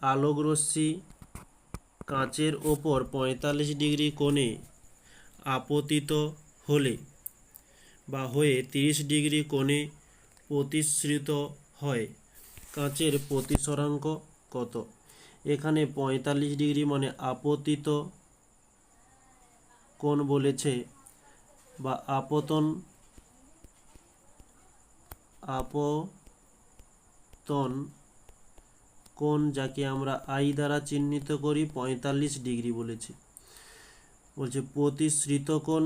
আলোক রশ্মি, কাঁচের ওপর পঁয়তাল্লিশ ডিগ্রি কোণে আপতিত হলে বা হয়ে তিরিশ ডিগ্রি কোণে প্রতিসৃত হয়। কাঁচের প্রতিসরাঙ্ক কত? এখানে পঁয়তাল্লিশ ডিগ্রি মানে আপতিত কোণ বলেছে বা আপতন আপতন কোণ যাকে আমরা আই দ্বারা চিহ্নিত করি, পঁয়তাল্লিশ ডিগ্রি বলেছি। বলছে প্রতিসৃত কোণ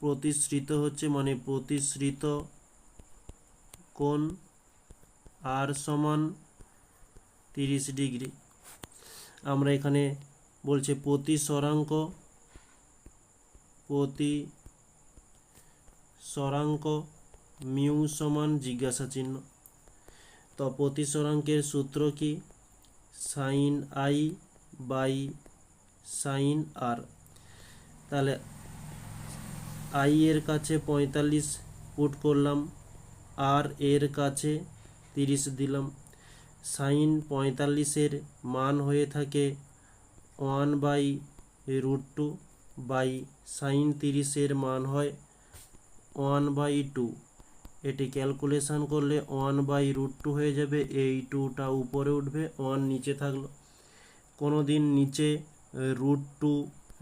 প্রতিসৃত হচ্ছে মানে প্রতিসৃত কোণ আর সমান তিরিশ ডিগ্রি। আমরা এখানে বলছে প্রতিসরাঙ্ক প্রতি সরাঙ্ক মিউ সমান জিজ্ঞাসা চিহ্ন তো প্রতিসরাঙ্কের সূত্র কি? সাইন আই বাই সাইন আর তাহলে আই এর কাছে পঁয়তাল্লিশ পুট করলাম আর এর কাছে তিরিশ দিলাম। সাইন পঁয়তাল্লিশের মান হয়ে থাকে one by root two by sine তিরিশের মান হয় ওয়ান বাই টু এটি ক্যালকুলেশন করলে ওয়ান বাই রুট টু হয়ে যাবে, এই টুটা উপরে উঠবে, ওয়ান নিচে থাকল। কোনো দিন নিচে রুট টু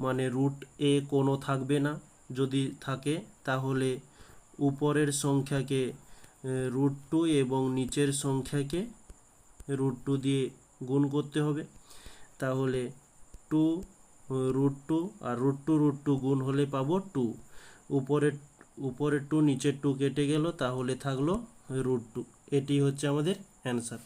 মানে রুট এ কোনো থাকবে না। যদি থাকে, তাহলে উপরের সংখ্যাকে রুট টু এবং নিচের সংখ্যাকে রুট টু দিয়ে গুণ করতে হবে। তাহলে টু রুট টু আর রুট টু রুট টু গুণ হলে পাবো টু। উপরের উপরের টু নিচের টু কেটে গেল তাহলে থাকল রুট টু এটি হচ্ছে আমাদের অ্যান্সার